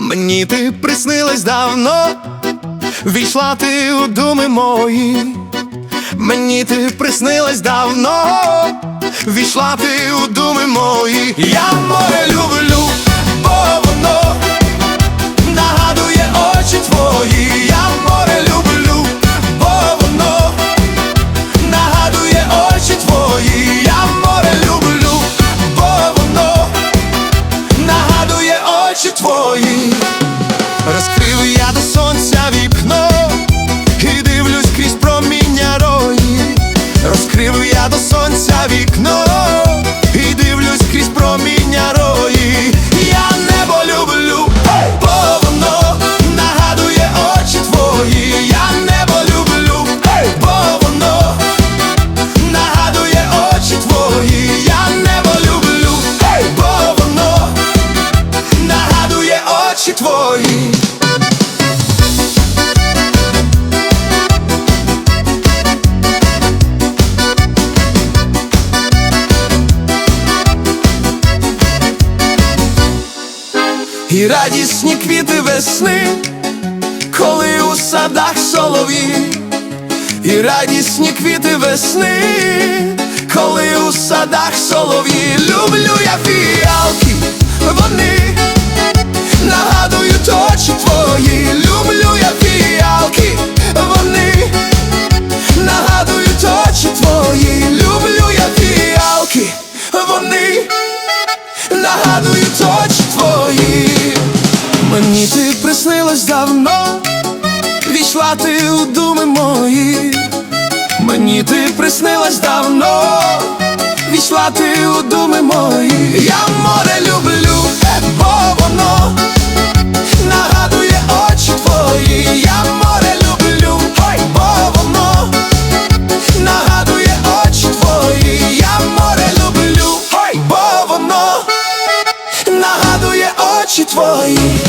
Мені ти приснилась давно, війшла ти у думи мої. Мені ти приснилась давно, війшла ти у думи мої. Я море люблю, очі твої. Твої. І радісні квіти весни, коли у садах солов'ї, і радісні квіти весни, коли у садах солов'ї, люблю я фіалки, вони очі твої, люблю я фіалки, вони нагадують очі твої, люблю я фіалки, вони нагадують очі твої. Мені ти приснилась давно, війшла ти у думи мої. Мені ти приснилась давно, війшла ти у думи мої. Я море очі твої.